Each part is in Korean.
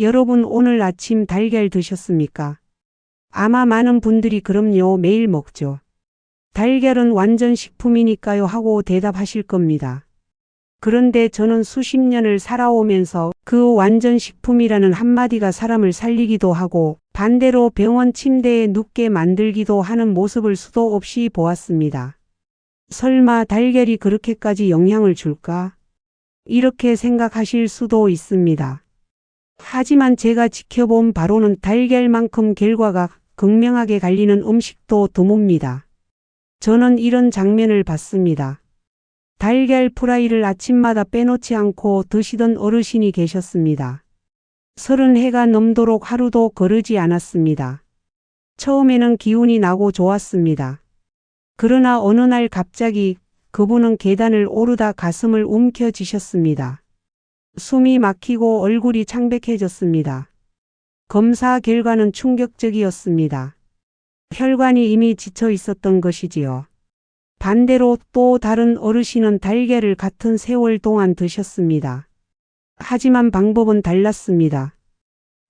여러분 오늘 아침 달걀 드셨습니까? 아마 많은 분들이 그럼요 매일 먹죠. 달걀은 완전 식품이니까요 하고 대답하실 겁니다. 그런데 저는 수십 년을 살아오면서 그 완전 식품이라는 한마디가 사람을 살리기도 하고 반대로 병원 침대에 눕게 만들기도 하는 모습을 수도 없이 보았습니다. 설마 달걀이 그렇게까지 영향을 줄까? 이렇게 생각하실 수도 있습니다. 하지만 제가 지켜본 바로는 달걀만큼 결과가 극명하게 갈리는 음식도 드뭅니다. 저는 이런 장면을 봤습니다. 달걀 프라이를 아침마다 빼놓지 않고 드시던 어르신이 계셨습니다. 서른 해가 넘도록 하루도 거르지 않았습니다. 처음에는 기운이 나고 좋았습니다. 그러나 어느 날 갑자기 그분은 계단을 오르다 가슴을 움켜쥐셨습니다. 숨이 막히고 얼굴이 창백해졌습니다. 검사 결과는 충격적이었습니다. 혈관이 이미 지쳐 있었던 것이지요. 반대로 또 다른 어르신은 달걀을 같은 세월 동안 드셨습니다. 하지만 방법은 달랐습니다.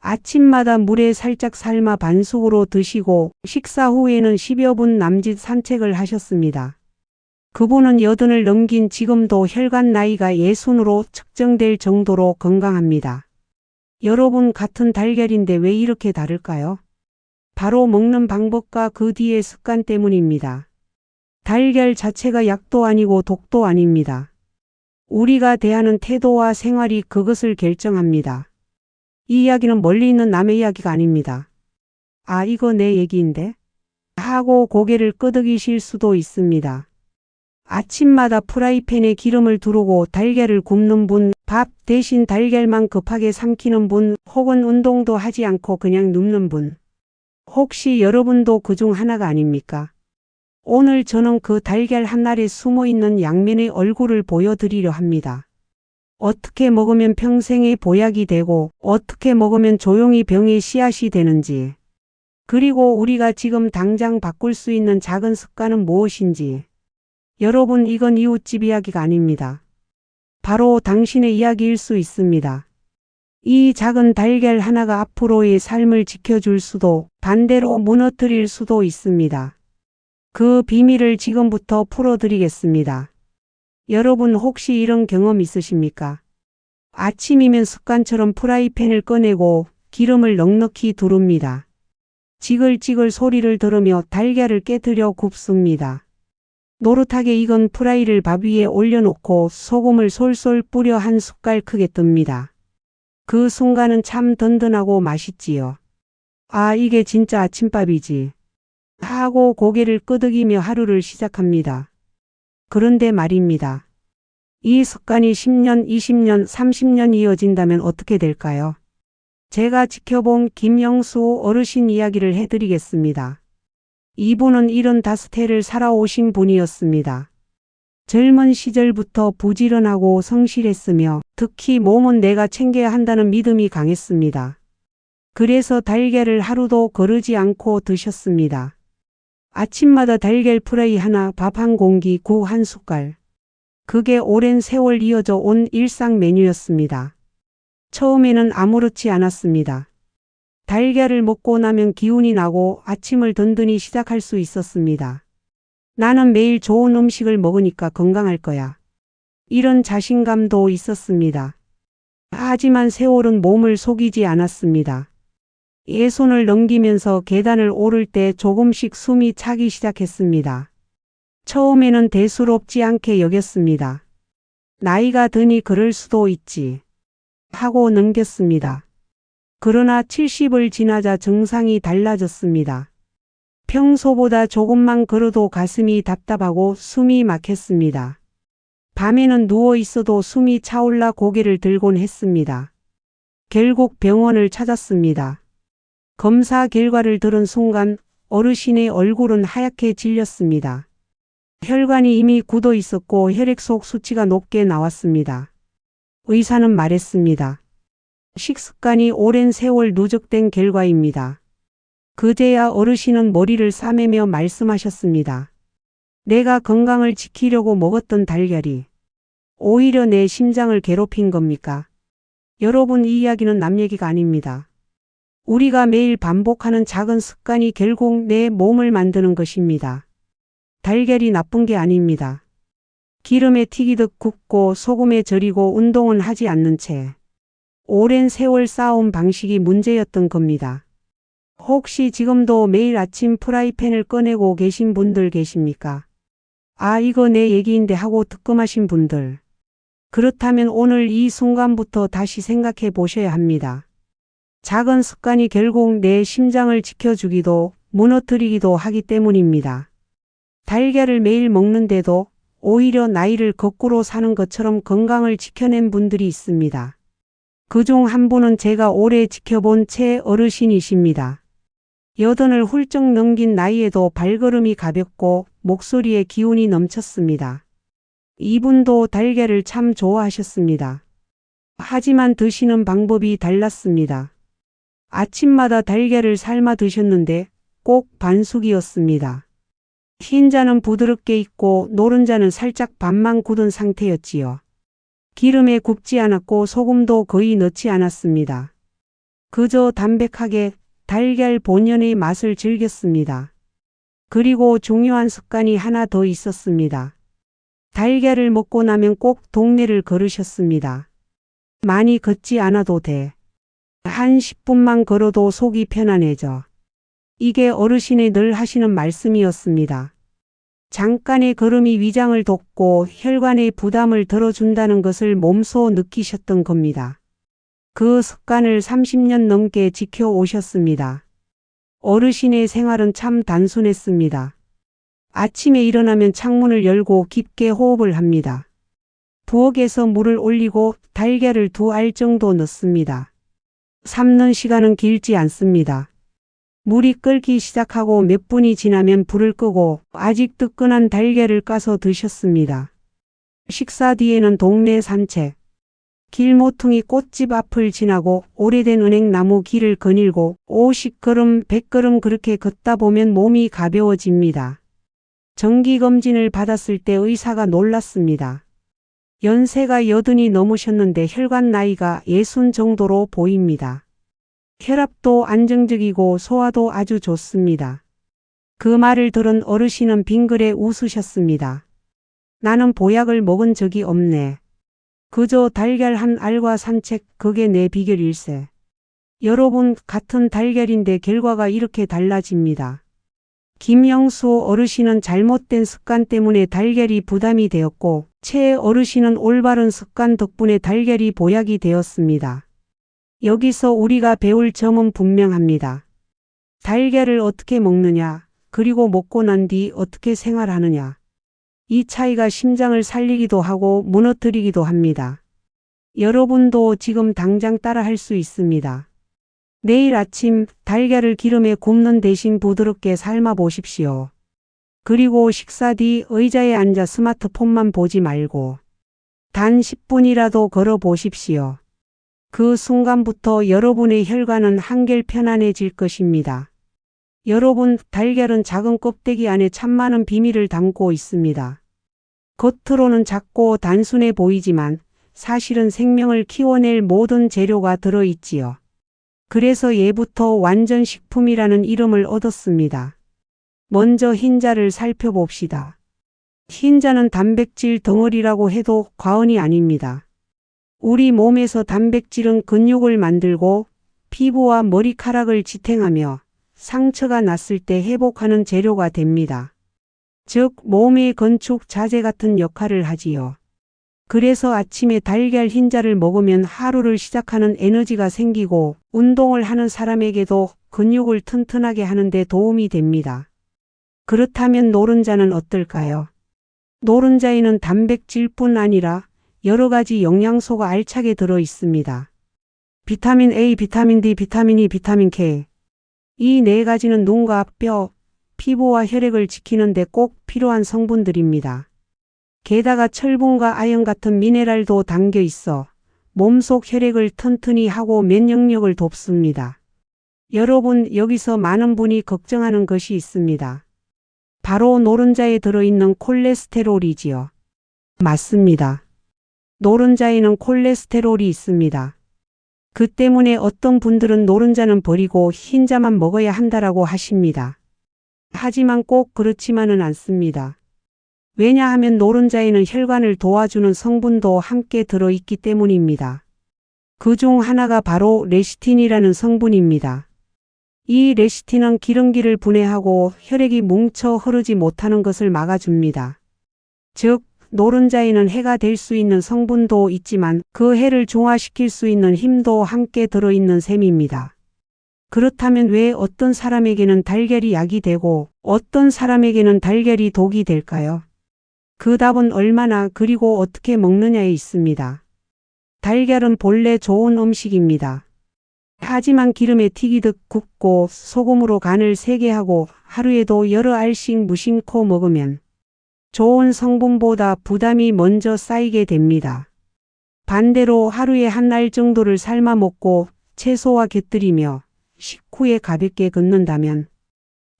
아침마다 물에 살짝 삶아 반숙으로 드시고 식사 후에는 10여 분 남짓 산책을 하셨습니다. 그분은 여든을 넘긴 지금도 혈관 나이가 예순으로 측정될 정도로 건강합니다. 여러분 같은 달걀인데 왜 이렇게 다를까요? 바로 먹는 방법과 그 뒤의 습관 때문입니다. 달걀 자체가 약도 아니고 독도 아닙니다. 우리가 대하는 태도와 생활이 그것을 결정합니다. 이 이야기는 멀리 있는 남의 이야기가 아닙니다. 아, 이거 내 얘기인데? 하고 고개를 끄덕이실 수도 있습니다. 아침마다 프라이팬에 기름을 두르고 달걀을 굽는 분, 밥 대신 달걀만 급하게 삼키는 분, 혹은 운동도 하지 않고 그냥 눕는 분. 혹시 여러분도 그 중 하나가 아닙니까? 오늘 저는 그 달걀 한 알에 숨어 있는 양면의 얼굴을 보여드리려 합니다. 어떻게 먹으면 평생의 보약이 되고 어떻게 먹으면 조용히 병의 씨앗이 되는지 그리고 우리가 지금 당장 바꿀 수 있는 작은 습관은 무엇인지 여러분 이건 이웃집 이야기가 아닙니다. 바로 당신의 이야기일 수 있습니다. 이 작은 달걀 하나가 앞으로의 삶을 지켜줄 수도 반대로 무너뜨릴 수도 있습니다. 그 비밀을 지금부터 풀어드리겠습니다. 여러분 혹시 이런 경험 있으십니까? 아침이면 습관처럼 프라이팬을 꺼내고 기름을 넉넉히 두릅니다. 지글지글 소리를 들으며 달걀을 깨뜨려 굽습니다. 노릇하게 익은 프라이를 밥 위에 올려놓고 소금을 솔솔 뿌려 한 숟갈 크게 뜹니다. 그 순간은 참 든든하고 맛있지요. 아, 이게 진짜 아침밥이지. 하고 고개를 끄덕이며 하루를 시작합니다. 그런데 말입니다. 이 습관이 10년, 20년, 30년 이어진다면 어떻게 될까요? 제가 지켜본 김영수 어르신 이야기를 해드리겠습니다. 이분은 75해를 살아오신 분이었습니다. 젊은 시절부터 부지런하고 성실했으며 특히 몸은 내가 챙겨야 한다는 믿음이 강했습니다. 그래서 달걀을 하루도 거르지 않고 드셨습니다. 아침마다 달걀 프라이 하나, 밥 한 공기, 국 한 숟갈. 그게 오랜 세월 이어져 온 일상 메뉴였습니다. 처음에는 아무렇지 않았습니다. 달걀을 먹고 나면 기운이 나고 아침을 든든히 시작할 수 있었습니다. 나는 매일 좋은 음식을 먹으니까 건강할 거야. 이런 자신감도 있었습니다. 하지만 세월은 몸을 속이지 않았습니다. 예손을 넘기면서 계단을 오를 때 조금씩 숨이 차기 시작했습니다. 처음에는 대수롭지 않게 여겼습니다. 나이가 드니 그럴 수도 있지. 하고 넘겼습니다. 그러나 70을 지나자 증상이 달라졌습니다. 평소보다 조금만 걸어도 가슴이 답답하고 숨이 막혔습니다. 밤에는 누워 있어도 숨이 차올라 고개를 들곤 했습니다. 결국 병원을 찾았습니다. 검사 결과를 들은 순간 어르신의 얼굴은 하얗게 질렸습니다. 혈관이 이미 굳어 있었고 혈액 속 수치가 높게 나왔습니다. 의사는 말했습니다. 식습관이 오랜 세월 누적된 결과입니다. 그제야 어르신은 머리를 싸매며 말씀하셨습니다. 내가 건강을 지키려고 먹었던 달걀이 오히려 내 심장을 괴롭힌 겁니까? 여러분 이 이야기는 남 얘기가 아닙니다. 우리가 매일 반복하는 작은 습관이 결국 내 몸을 만드는 것입니다. 달걀이 나쁜 게 아닙니다. 기름에 튀기듯 굽고 소금에 절이고 운동은 하지 않는 채 오랜 세월 쌓아온 방식이 문제였던 겁니다. 혹시 지금도 매일 아침 프라이팬을 꺼내고 계신 분들 계십니까? 아, 이거 내 얘기인데 하고 뜨끔하신 분들. 그렇다면 오늘 이 순간부터 다시 생각해 보셔야 합니다. 작은 습관이 결국 내 심장을 지켜주기도 무너뜨리기도 하기 때문입니다. 달걀을 매일 먹는데도 오히려 나이를 거꾸로 사는 것처럼 건강을 지켜낸 분들이 있습니다. 그 중 한 분은 제가 오래 지켜본 채 어르신이십니다. 여든을 훌쩍 넘긴 나이에도 발걸음이 가볍고 목소리에 기운이 넘쳤습니다. 이분도 달걀을 참 좋아하셨습니다. 하지만 드시는 방법이 달랐습니다. 아침마다 달걀을 삶아 드셨는데 꼭 반숙이었습니다. 흰자는 부드럽게 익고 노른자는 살짝 반만 굳은 상태였지요. 기름에 굽지 않았고 소금도 거의 넣지 않았습니다. 그저 담백하게 달걀 본연의 맛을 즐겼습니다. 그리고 중요한 습관이 하나 더 있었습니다. 달걀을 먹고 나면 꼭 동네를 걸으셨습니다. 많이 걷지 않아도 돼. 한 10분만 걸어도 속이 편안해져. 이게 어르신이 늘 하시는 말씀이었습니다. 잠깐의 걸음이 위장을 돋고 혈관의 부담을 덜어준다는 것을 몸소 느끼셨던 겁니다. 그 습관을 30년 넘게 지켜오셨습니다. 어르신의 생활은 참 단순했습니다. 아침에 일어나면 창문을 열고 깊게 호흡을 합니다. 부엌에서 물을 올리고 달걀을 두 알 정도 넣습니다. 삶는 시간은 길지 않습니다. 물이 끓기 시작하고 몇 분이 지나면 불을 끄고 아직 뜨끈한 달걀을 까서 드셨습니다. 식사 뒤에는 동네 산책, 길모퉁이 꽃집 앞을 지나고 오래된 은행나무 길을 거닐고 50걸음 100걸음 그렇게 걷다 보면 몸이 가벼워집니다. 정기검진을 받았을 때 의사가 놀랐습니다. 연세가 여든이 넘으셨는데 혈관 나이가 예순 정도로 보입니다. 혈압도 안정적이고 소화도 아주 좋습니다. 그 말을 들은 어르신은 빙그레 웃으셨습니다. 나는 보약을 먹은 적이 없네. 그저 달걀 한 알과 산책 그게 내 비결일세. 여러분 같은 달걀인데 결과가 이렇게 달라집니다. 김영수 어르신은 잘못된 습관 때문에 달걀이 부담이 되었고 최 어르신은 올바른 습관 덕분에 달걀이 보약이 되었습니다. 여기서 우리가 배울 점은 분명합니다. 달걀을 어떻게 먹느냐, 그리고 먹고 난 뒤 어떻게 생활하느냐. 이 차이가 심장을 살리기도 하고 무너뜨리기도 합니다. 여러분도 지금 당장 따라 할 수 있습니다. 내일 아침 달걀을 기름에 굽는 대신 부드럽게 삶아 보십시오. 그리고 식사 뒤 의자에 앉아 스마트폰만 보지 말고 단 10분이라도 걸어 보십시오. 그 순간부터 여러분의 혈관은 한결 편안해질 것입니다. 여러분, 달걀은 작은 껍데기 안에 참 많은 비밀을 담고 있습니다. 겉으로는 작고 단순해 보이지만 사실은 생명을 키워낼 모든 재료가 들어있지요. 그래서 예부터 완전 식품이라는 이름을 얻었습니다. 먼저 흰자를 살펴봅시다. 흰자는 단백질 덩어리라고 해도 과언이 아닙니다. 우리 몸에서 단백질은 근육을 만들고 피부와 머리카락을 지탱하며 상처가 났을 때 회복하는 재료가 됩니다. 즉 몸의 건축 자재 같은 역할을 하지요. 그래서 아침에 달걀 흰자를 먹으면 하루를 시작하는 에너지가 생기고 운동을 하는 사람에게도 근육을 튼튼하게 하는데 도움이 됩니다. 그렇다면 노른자는 어떨까요? 노른자에는 단백질뿐 아니라 여러 가지 영양소가 알차게 들어 있습니다. 비타민 A, 비타민 D, 비타민 E, 비타민 K. 이 네 가지는 눈과 뼈, 피부와 혈액을 지키는 데 꼭 필요한 성분들입니다. 게다가 철분과 아연 같은 미네랄도 담겨 있어 몸속 혈액을 튼튼히 하고 면역력을 돕습니다. 여러분, 여기서 많은 분이 걱정하는 것이 있습니다. 바로 노른자에 들어있는 콜레스테롤이지요. 맞습니다. 노른자에는 콜레스테롤이 있습니다. 그 때문에 어떤 분들은 노른자는 버리고 흰자만 먹어야 한다라고 하십니다. 하지만 꼭 그렇지만은 않습니다. 왜냐하면 노른자에는 혈관을 도와주는 성분도 함께 들어있기 때문입니다. 그 중 하나가 바로 레시틴이라는 성분입니다. 이 레시틴은 기름기를 분해하고 혈액이 뭉쳐 흐르지 못하는 것을 막아줍니다. 즉, 노른자에는 해가 될 수 있는 성분도 있지만 그 해를 중화시킬 수 있는 힘도 함께 들어있는 셈입니다. 그렇다면 왜 어떤 사람에게는 달걀이 약이 되고 어떤 사람에게는 달걀이 독이 될까요? 그 답은 얼마나 그리고 어떻게 먹느냐에 있습니다. 달걀은 본래 좋은 음식입니다. 하지만 기름에 튀기듯 굽고 소금으로 간을 세게 하고 하루에도 여러 알씩 무심코 먹으면 좋은 성분보다 부담이 먼저 쌓이게 됩니다. 반대로 하루에 한알 정도를 삶아 먹고 채소와 곁들이며 식후에 가볍게 걷는다면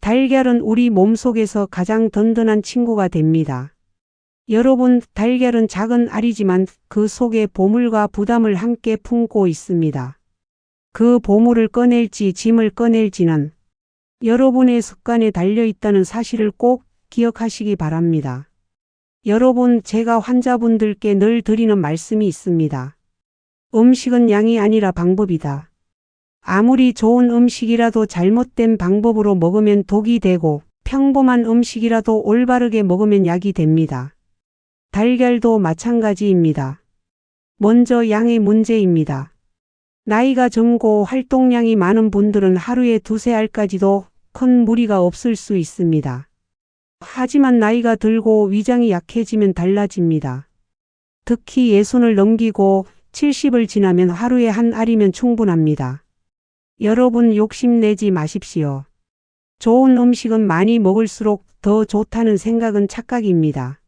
달걀은 우리 몸속에서 가장 든든한 친구가 됩니다. 여러분, 달걀은 작은 알이지만 그 속에 보물과 부담을 함께 품고 있습니다. 그 보물을 꺼낼지 짐을 꺼낼지는 여러분의 습관에 달려 있다는 사실을 꼭 기억하시기 바랍니다. 여러분, 제가 환자분들께 늘 드리는 말씀이 있습니다. 음식은 양이 아니라 방법이다. 아무리 좋은 음식이라도 잘못된 방법으로 먹으면 독이 되고 평범한 음식이라도 올바르게 먹으면 약이 됩니다. 달걀도 마찬가지입니다. 먼저 양의 문제입니다. 나이가 젊고 활동량이 많은 분들은 하루에 두세 알까지도 큰 무리가 없을 수 있습니다. 하지만 나이가 들고 위장이 약해지면 달라집니다. 특히 예순을 넘기고 70을 지나면 하루에 한 알이면 충분합니다. 여러분 욕심내지 마십시오. 좋은 음식은 많이 먹을수록 더 좋다는 생각은 착각입니다.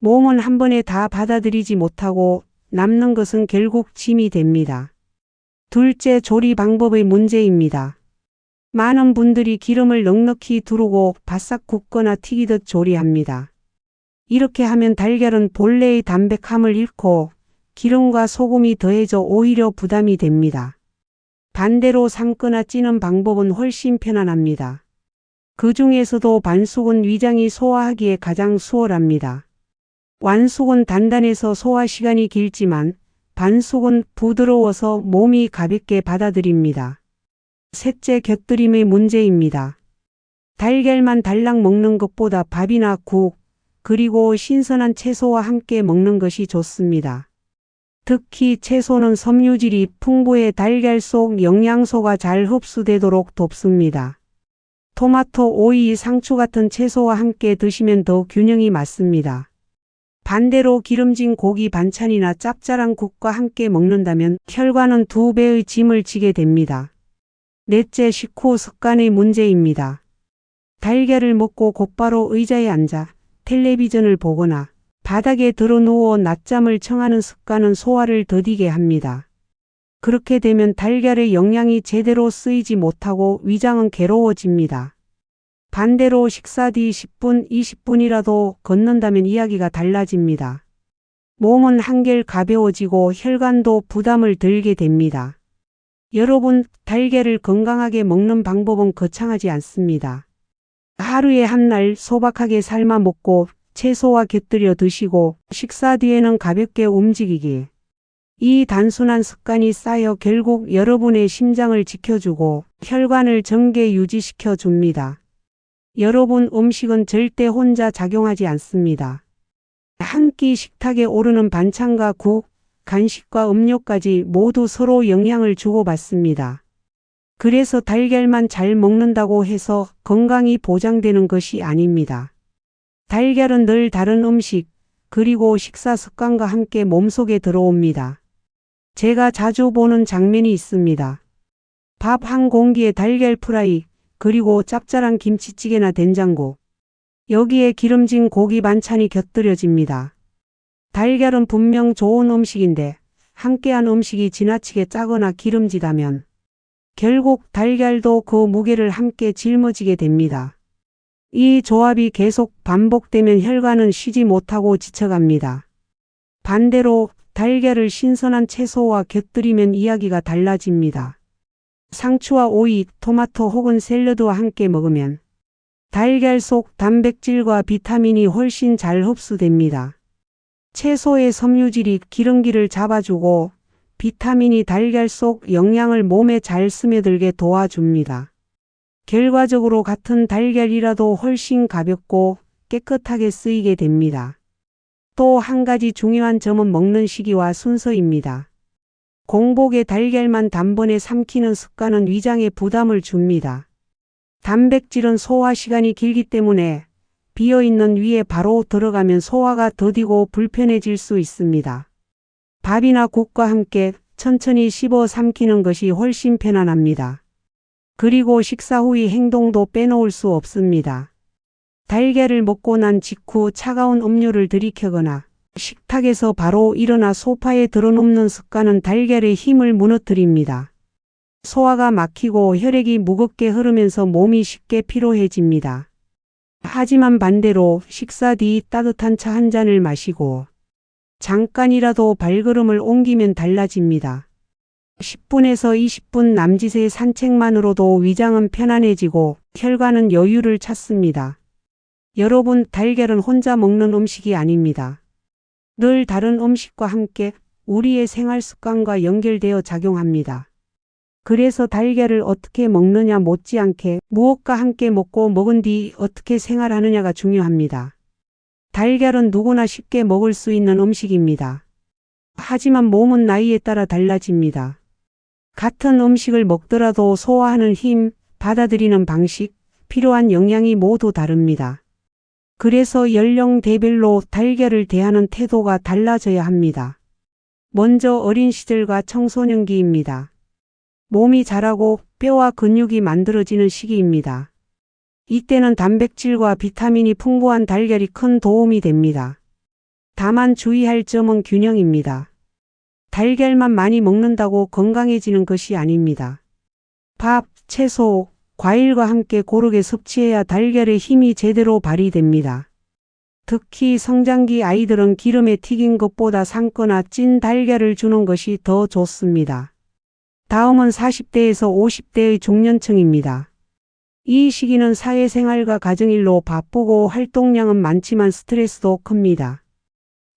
몸은 한 번에 다 받아들이지 못하고 남는 것은 결국 짐이 됩니다. 둘째 조리 방법의 문제입니다. 많은 분들이 기름을 넉넉히 두르고 바싹 굽거나 튀기듯 조리합니다. 이렇게 하면 달걀은 본래의 담백함을 잃고 기름과 소금이 더해져 오히려 부담이 됩니다. 반대로 삶거나 찌는 방법은 훨씬 편안합니다. 그 중에서도 반숙은 위장이 소화하기에 가장 수월합니다. 완숙은 단단해서 소화 시간이 길지만 반숙은 부드러워서 몸이 가볍게 받아들입니다. 셋째 곁들임의 문제입니다. 달걀만 달랑 먹는 것보다 밥이나 국, 그리고 신선한 채소와 함께 먹는 것이 좋습니다. 특히 채소는 섬유질이 풍부해 달걀 속 영양소가 잘 흡수되도록 돕습니다. 토마토, 오이, 상추 같은 채소와 함께 드시면 더 균형이 맞습니다. 반대로 기름진 고기 반찬이나 짭짤한 국과 함께 먹는다면 혈관은 두 배의 짐을 지게 됩니다. 넷째 식후 습관의 문제입니다. 달걀을 먹고 곧바로 의자에 앉아 텔레비전을 보거나 바닥에 들어 누워 낮잠을 청하는 습관은 소화를 더디게 합니다. 그렇게 되면 달걀의 영양이 제대로 쓰이지 못하고 위장은 괴로워집니다. 반대로 식사 뒤 10분, 20분이라도 걷는다면 이야기가 달라집니다. 몸은 한결 가벼워지고 혈관도 부담을 들게 됩니다. 여러분, 달걀을 건강하게 먹는 방법은 거창하지 않습니다. 하루에 한 날 소박하게 삶아 먹고 채소와 곁들여 드시고 식사 뒤에는 가볍게 움직이기. 이 단순한 습관이 쌓여 결국 여러분의 심장을 지켜주고 혈관을 정게 유지시켜 줍니다. 여러분 음식은 절대 혼자 작용하지 않습니다. 한 끼 식탁에 오르는 반찬과 국, 간식과 음료까지 모두 서로 영향을 주고받습니다. 그래서 달걀만 잘 먹는다고 해서 건강이 보장되는 것이 아닙니다. 달걀은 늘 다른 음식, 그리고 식사 습관과 함께 몸속에 들어옵니다. 제가 자주 보는 장면이 있습니다. 밥 한 공기에 달걀 프라이, 그리고 짭짤한 김치찌개나 된장국. 여기에 기름진 고기 반찬이 곁들여집니다. 달걀은 분명 좋은 음식인데 함께한 음식이 지나치게 짜거나 기름지다면 결국 달걀도 그 무게를 함께 짊어지게 됩니다. 이 조합이 계속 반복되면 혈관은 쉬지 못하고 지쳐갑니다. 반대로 달걀을 신선한 채소와 곁들이면 이야기가 달라집니다. 상추와 오이, 토마토 혹은 샐러드와 함께 먹으면 달걀 속 단백질과 비타민이 훨씬 잘 흡수됩니다. 채소의 섬유질이 기름기를 잡아주고 비타민이 달걀 속 영양을 몸에 잘 스며들게 도와줍니다. 결과적으로 같은 달걀이라도 훨씬 가볍고 깨끗하게 쓰이게 됩니다. 또 한 가지 중요한 점은 먹는 시기와 순서입니다. 공복에 달걀만 단번에 삼키는 습관은 위장에 부담을 줍니다. 단백질은 소화 시간이 길기 때문에 비어있는 위에 바로 들어가면 소화가 더디고 불편해질 수 있습니다. 밥이나 국과 함께 천천히 씹어 삼키는 것이 훨씬 편안합니다. 그리고 식사 후의 행동도 빼놓을 수 없습니다. 달걀을 먹고 난 직후 차가운 음료를 들이켜거나 식탁에서 바로 일어나 소파에 들어눕는 습관은 달걀의 힘을 무너뜨립니다. 소화가 막히고 혈액이 무겁게 흐르면서 몸이 쉽게 피로해집니다. 하지만 반대로 식사 뒤 따뜻한 차 한 잔을 마시고 잠깐이라도 발걸음을 옮기면 달라집니다. 10분에서 20분 남짓의 산책만으로도 위장은 편안해지고 혈관은 여유를 찾습니다. 여러분, 달걀은 혼자 먹는 음식이 아닙니다. 늘 다른 음식과 함께 우리의 생활 습관과 연결되어 작용합니다. 그래서 달걀을 어떻게 먹느냐 못지않게 무엇과 함께 먹고 먹은 뒤 어떻게 생활하느냐가 중요합니다. 달걀은 누구나 쉽게 먹을 수 있는 음식입니다. 하지만 몸은 나이에 따라 달라집니다. 같은 음식을 먹더라도 소화하는 힘, 받아들이는 방식, 필요한 영양이 모두 다릅니다. 그래서 연령대별로 달걀을 대하는 태도가 달라져야 합니다. 먼저 어린 시절과 청소년기입니다. 몸이 자라고 뼈와 근육이 만들어지는 시기입니다. 이때는 단백질과 비타민이 풍부한 달걀이 큰 도움이 됩니다. 다만 주의할 점은 균형입니다. 달걀만 많이 먹는다고 건강해지는 것이 아닙니다. 밥, 채소, 과일과 함께 고르게 섭취해야 달걀의 힘이 제대로 발휘됩니다. 특히 성장기 아이들은 기름에 튀긴 것보다 삶거나 찐 달걀을 주는 것이 더 좋습니다. 다음은 40대에서 50대의 중년층입니다. 이 시기는 사회생활과 가정일로 바쁘고 활동량은 많지만 스트레스도 큽니다.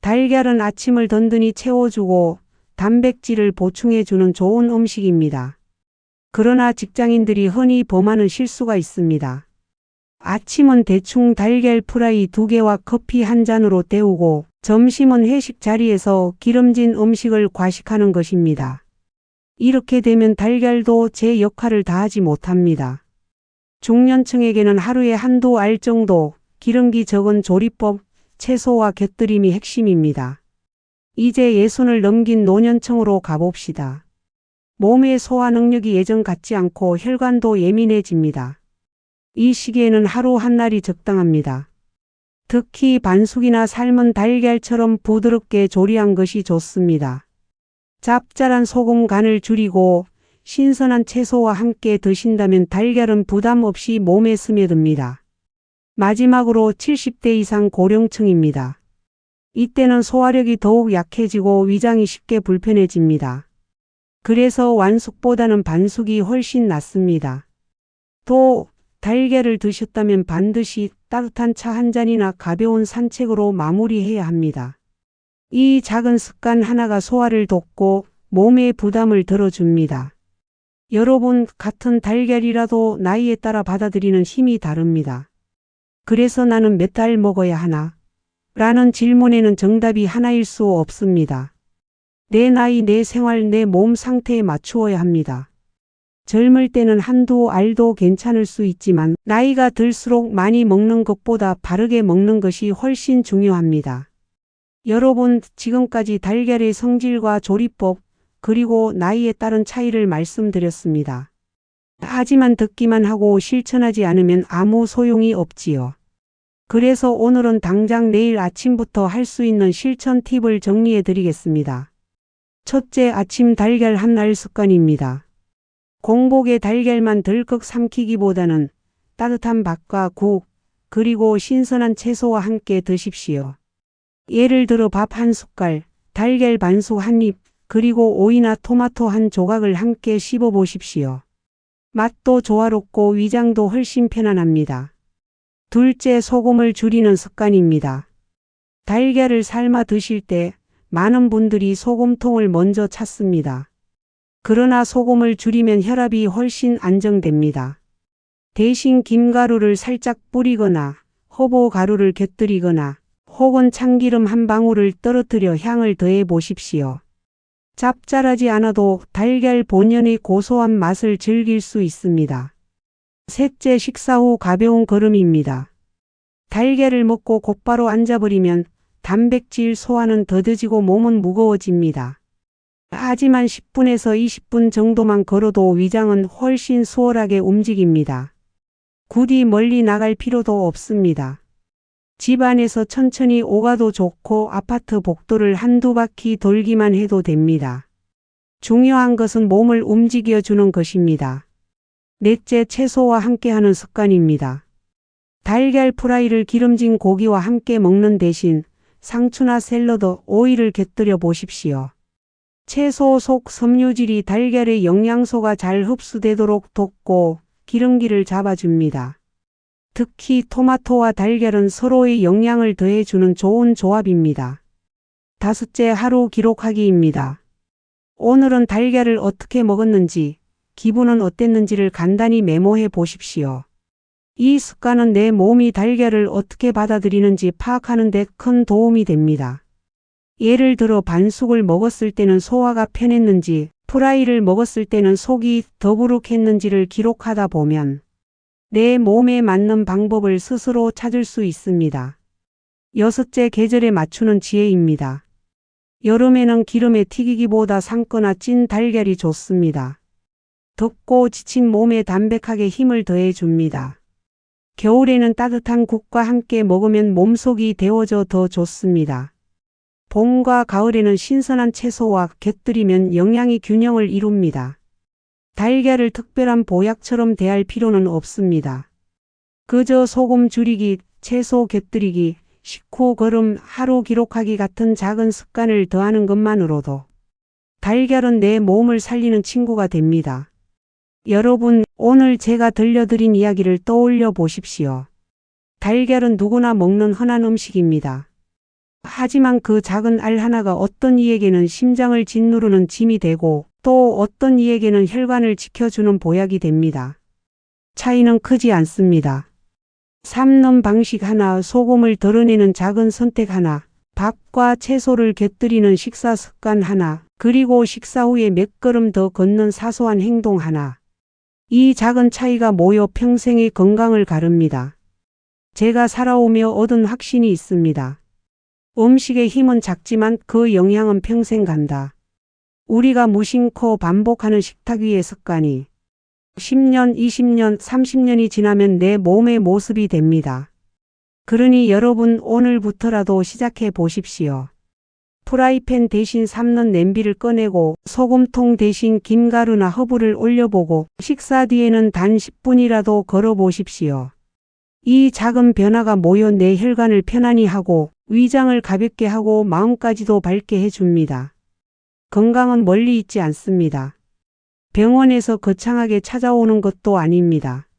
달걀은 아침을 든든히 채워주고 단백질을 보충해주는 좋은 음식입니다. 그러나 직장인들이 흔히 범하는 실수가 있습니다. 아침은 대충 달걀 프라이 두 개와 커피 한 잔으로 때우고 점심은 회식 자리에서 기름진 음식을 과식하는 것입니다. 이렇게 되면 달걀도 제 역할을 다하지 못합니다. 중년층에게는 하루에 한두 알 정도 기름기 적은 조리법, 채소와 곁들임이 핵심입니다. 이제 예순을 넘긴 노년층으로 가봅시다. 몸의 소화 능력이 예전 같지 않고 혈관도 예민해집니다. 이 시기에는 하루 한 날이 적당합니다. 특히 반숙이나 삶은 달걀처럼 부드럽게 조리한 것이 좋습니다. 짭짤한 소금 간을 줄이고 신선한 채소와 함께 드신다면 달걀은 부담 없이 몸에 스며듭니다. 마지막으로 70대 이상 고령층입니다. 이때는 소화력이 더욱 약해지고 위장이 쉽게 불편해집니다. 그래서 완숙보다는 반숙이 훨씬 낫습니다. 또 달걀을 드셨다면 반드시 따뜻한 차 한 잔이나 가벼운 산책으로 마무리해야 합니다. 이 작은 습관 하나가 소화를 돕고 몸의 부담을 덜어줍니다. 여러분 같은 달걀이라도 나이에 따라 받아들이는 힘이 다릅니다. 그래서 나는 몇 달 먹어야 하나? 라는 질문에는 정답이 하나일 수 없습니다. 내 나이, 내 생활, 내 몸 상태에 맞추어야 합니다. 젊을 때는 한두 알도 괜찮을 수 있지만 나이가 들수록 많이 먹는 것보다 바르게 먹는 것이 훨씬 중요합니다. 여러분, 지금까지 달걀의 성질과 조리법, 그리고 나이에 따른 차이를 말씀드렸습니다. 하지만 듣기만 하고 실천하지 않으면 아무 소용이 없지요. 그래서 오늘은 당장 내일 아침부터 할 수 있는 실천 팁을 정리해 드리겠습니다. 첫째 아침 달걀 한 알 습관입니다. 공복에 달걀만 덜컥 삼키기보다는 따뜻한 밥과 국, 그리고 신선한 채소와 함께 드십시오. 예를 들어 밥 한 숟갈, 달걀 반숙 한 입, 그리고 오이나 토마토 한 조각을 함께 씹어 보십시오. 맛도 조화롭고 위장도 훨씬 편안합니다. 둘째 소금을 줄이는 습관입니다. 달걀을 삶아 드실 때 많은 분들이 소금통을 먼저 찾습니다. 그러나 소금을 줄이면 혈압이 훨씬 안정됩니다. 대신 김가루를 살짝 뿌리거나 호보 가루를 곁들이거나 혹은 참기름 한 방울을 떨어뜨려 향을 더해 보십시오. 짭짤하지 않아도 달걀 본연의 고소한 맛을 즐길 수 있습니다. 셋째 식사 후 가벼운 걸음입니다. 달걀을 먹고 곧바로 앉아버리면 단백질 소화는 더뎌지고 몸은 무거워집니다. 하지만 10분에서 20분 정도만 걸어도 위장은 훨씬 수월하게 움직입니다. 굳이 멀리 나갈 필요도 없습니다. 집 안에서 천천히 오가도 좋고 아파트 복도를 한두 바퀴 돌기만 해도 됩니다. 중요한 것은 몸을 움직여 주는 것입니다. 넷째 채소와 함께하는 습관입니다. 달걀 프라이를 기름진 고기와 함께 먹는 대신 상추나 샐러드, 오이를 곁들여 보십시오. 채소 속 섬유질이 달걀의 영양소가 잘 흡수되도록 돕고 기름기를 잡아줍니다. 특히 토마토와 달걀은 서로의 영양을 더해주는 좋은 조합입니다. 다섯째 하루 기록하기입니다. 오늘은 달걀을 어떻게 먹었는지, 기분은 어땠는지를 간단히 메모해 보십시오. 이 습관은 내 몸이 달걀을 어떻게 받아들이는지 파악하는 데 큰 도움이 됩니다. 예를 들어 반숙을 먹었을 때는 소화가 편했는지, 프라이를 먹었을 때는 속이 더부룩했는지를 기록하다 보면 내 몸에 맞는 방법을 스스로 찾을 수 있습니다. 여섯째 계절에 맞추는 지혜입니다. 여름에는 기름에 튀기기보다 삶거나 찐 달걀이 좋습니다. 덥고 지친 몸에 담백하게 힘을 더해 줍니다. 겨울에는 따뜻한 국과 함께 먹으면 몸속이 데워져 더 좋습니다. 봄과 가을에는 신선한 채소와 곁들이면 영양이 균형을 이룹니다. 달걀을 특별한 보약처럼 대할 필요는 없습니다. 그저 소금 줄이기, 채소 곁들이기, 식후 걸음, 하루 기록하기 같은 작은 습관을 더하는 것만으로도 달걀은 내 몸을 살리는 친구가 됩니다. 여러분, 오늘 제가 들려드린 이야기를 떠올려 보십시오. 달걀은 누구나 먹는 흔한 음식입니다. 하지만 그 작은 알 하나가 어떤 이에게는 심장을 짓누르는 짐이 되고 또 어떤 이에게는 혈관을 지켜주는 보약이 됩니다. 차이는 크지 않습니다. 삶는 방식 하나, 소금을 덜어내는 작은 선택 하나, 밥과 채소를 곁들이는 식사 습관 하나, 그리고 식사 후에 몇 걸음 더 걷는 사소한 행동 하나. 이 작은 차이가 모여 평생의 건강을 가릅니다. 제가 살아오며 얻은 확신이 있습니다. 음식의 힘은 작지만 그 영향은 평생 간다. 우리가 무심코 반복하는 식탁 위의 습관이 10년, 20년, 30년이 지나면 내 몸의 모습이 됩니다. 그러니 여러분 오늘부터라도 시작해 보십시오. 프라이팬 대신 삶는 냄비를 꺼내고 소금통 대신 김가루나 허브를 올려보고 식사 뒤에는 단 10분이라도 걸어 보십시오. 이 작은 변화가 모여 내 혈관을 편안히 하고 위장을 가볍게 하고 마음까지도 밝게 해줍니다. 건강은 멀리 있지 않습니다. 병원에서 거창하게 찾아오는 것도 아닙니다.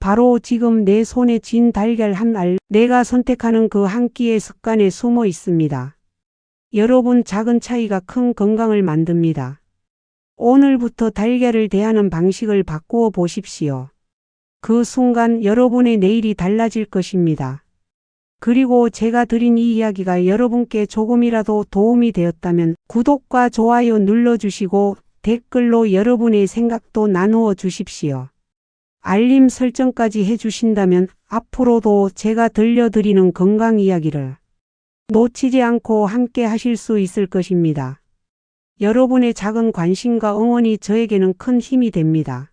바로 지금 내 손에 쥔 달걀 한 알, 내가 선택하는 그 한 끼의 습관에 숨어 있습니다. 여러분 작은 차이가 큰 건강을 만듭니다. 오늘부터 달걀을 대하는 방식을 바꾸어 보십시오. 그 순간 여러분의 내일이 달라질 것입니다. 그리고 제가 드린 이 이야기가 여러분께 조금이라도 도움이 되었다면 구독과 좋아요 눌러주시고 댓글로 여러분의 생각도 나누어 주십시오. 알림 설정까지 해주신다면 앞으로도 제가 들려드리는 건강 이야기를 놓치지 않고 함께 하실 수 있을 것입니다. 여러분의 작은 관심과 응원이 저에게는 큰 힘이 됩니다.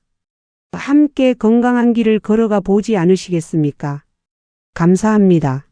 함께 건강한 길을 걸어가 보지 않으시겠습니까? 감사합니다.